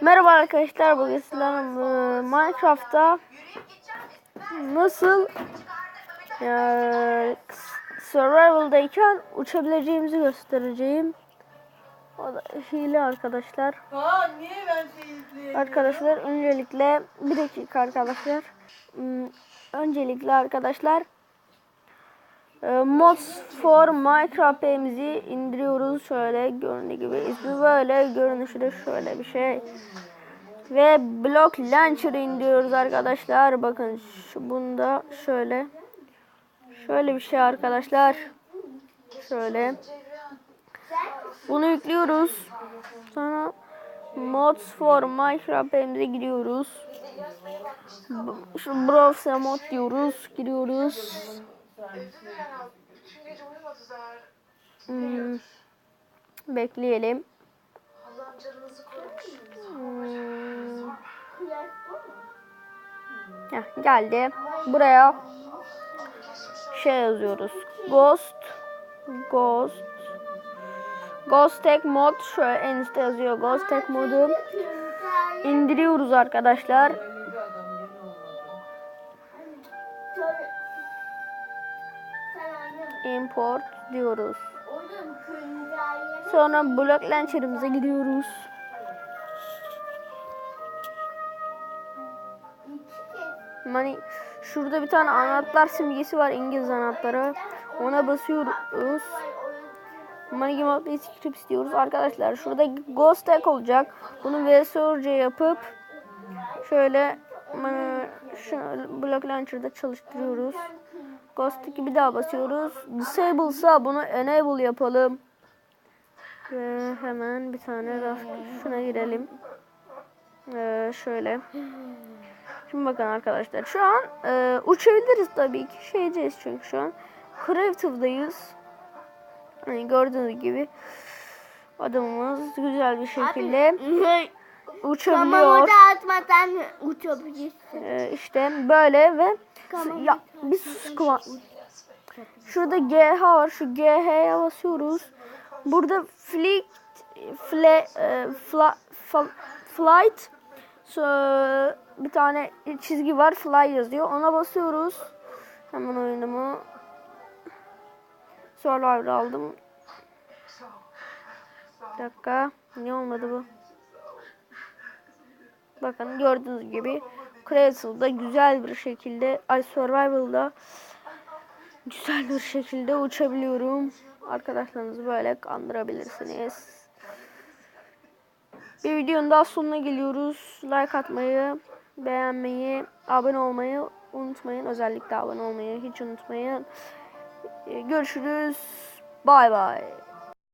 Merhaba arkadaşlar bugün sizlerle Minecraft'ta nasıl e, survival'dayken uçabileceğimizi göstereceğim. O da hile arkadaşlar. Aa niye ben şey? Arkadaşlar öncelikle bir dakika arkadaşlar. Öncelikle arkadaşlar e, Mods for Minecraft'imizi indiriyoruz. Şöyle göründüğü gibi ismi böyle görünüşü de şöyle bir şey. Ve Block Launcher'ı indiriyoruz arkadaşlar. Bakın şu bunda şöyle şöyle bir şey arkadaşlar. Şöyle. Bunu yüklüyoruz. Sonra Mods for Minecraft'imize giriyoruz. Şu Browse mod diyoruz. Giriyoruz. Hmm. Bekleyelim. Hmm. Heh, geldi. Buraya şey yazıyoruz. Ghost Ghost Ghost Tech mod şöyle en üstte yazıyor. Ghost Tech modu indiriyoruz arkadaşlar. Import diyoruz. Sonra Block Launcher'ımıza gidiyoruz. Hani şurada bir tane anahtar simgesi var İngiliz anahtarı. Ona basıyoruz. Money Game Update Scripts diyoruz. Arkadaşlar şurada Ghost Tag olacak. Bunu VSORC yapıp şöyle e, şöyle Block Launcher'da çalıştırıyoruz. Ghost Tag'i bir daha basıyoruz. Disable'sa bunu Enable yapalım. Ve hemen bir tane şuna girelim. Ee, şöyle. Şimdi bakın arkadaşlar şu an e, uçabiliriz tabii ki. Şeyceğiz çünkü şu an. Creative'dayız. Hani gördüğünüz gibi adamımız güzel bir şekilde Tamam uçabiliyor. orada atmadan uçabilirsin. Ee, işte böyle ve Tamam. ya kıva- Şurada GH var. Şu GH'ye basıyoruz. Burada flight fle, e, fla, flight so- bir tane çizgi var. Fly yazıyor. Ona basıyoruz. Hemen oyunumu Survivor aldım. Bir dakika. Niye olmadı bu? Bakın gördüğünüz gibi Creative'da güzel bir şekilde ay Survival'da güzel bir şekilde uçabiliyorum. Arkadaşlarınızı böyle kandırabilirsiniz. Bir videonun daha sonuna geliyoruz. Like atmayı, beğenmeyi, abone olmayı unutmayın. Özellikle abone olmayı hiç unutmayın. Ee, Görüşürüz. Bay bay.